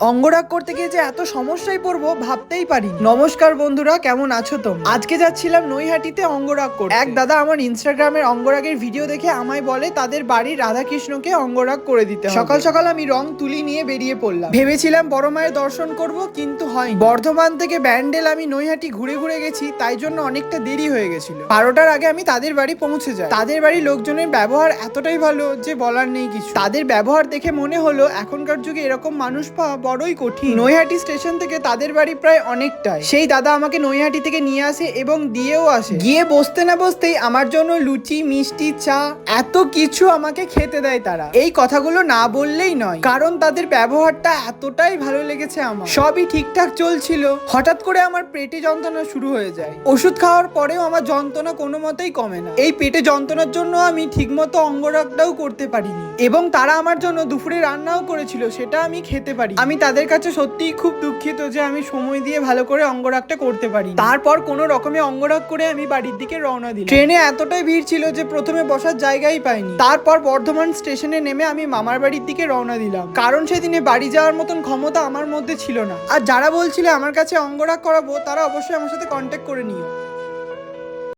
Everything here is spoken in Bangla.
অঙ্গরাগ করতে গিয়ে যে এত সমস্যায় পড়ব ভাবতেই পারি নমস্কার বন্ধুরা, কেমন আছো তো আজকে যাচ্ছিলাম নৈহাটিতে অঙ্গরাগ করতে। এক দাদা আমার ইনস্টাগ্রামের অঙ্গরাগের ভিডিও দেখে আমায় বলে, তাদের বাড়ির রাধাকৃষ্ণকে অঙ্গরাগ করে দিতে সকাল সকাল আমি রং তুলি নিয়ে বেরিয়ে পড়লাম। ভেবেছিলাম বড় মায়ের দর্শন করব, কিন্তু হয় বর্ধমান থেকে ব্যান্ডেল আমি নৈহাটি ঘুরে ঘুরে গেছি, তাই জন্য অনেকটা দেরি হয়ে গেছিল। বারোটার আগে আমি তাদের বাড়ি পৌঁছে যাই। তাদের বাড়ির লোকজনের ব্যবহার এতটাই ভালো যে বলার নেই কিছু। তাদের ব্যবহার দেখে মনে হলো, এখনকার যুগে এরকম মানুষ পাওয়া বড়ই কঠিন। নৈহাটি স্টেশন থেকে তাদের বাড়ি প্রায় অনেকটাই। সেই দাদা আমাকে নৈহাটি থেকে নিয়ে আসে এবং দিয়েও আসে। গিয়ে বসতে না বসতেই আমার জন্য লুচি, মিষ্টি, চা, এত কিছু আমাকে খেতে দেয় তারা। এই কথাগুলো না বললেই নয়, কারণ তাদের ব্যবহারটা এতটাই ভালো লেগেছে আমার। সবই ঠিকঠাক চলছিল। হঠাৎ করে আমার পেটে যন্ত্রণা শুরু হয়ে যায়। ওষুধ খাওয়ার পরেও আমার যন্ত্রণা কোনো মতেই কমে না। এই পেটে যন্ত্রণার জন্য আমি ঠিকমতো অঙ্গরাগটাও করতে পারিনি। এবং তারা আমার জন্য দুপুরে রান্নাও করেছিল, সেটা আমি খেতে পারি। আমি তাদের কাছে সত্যিই খুব দুঃখিত যে আমি সময় দিয়ে ভালো করে অঙ্গরাগটা করতে পারি তারপর কোনো রকমে অঙ্গরাগ করে আমি বাড়ির দিকে রওনা দিই ট্রেনে এতটাই ভিড় ছিল যে প্রথমে বসার জায়গাই পাইনি। তারপর বর্ধমান স্টেশনে নেমে আমি মামার বাড়ির দিকে রওনা দিলাম। কারণ সেদিনে বাড়ি যাওয়ার মতন ক্ষমতা আমার মধ্যে ছিল না। আর যারা বলছিল আমার কাছে অঙ্গরাগ করাবো, তারা অবশ্যই আমার সাথে কন্ট্যাক্ট করে নিও।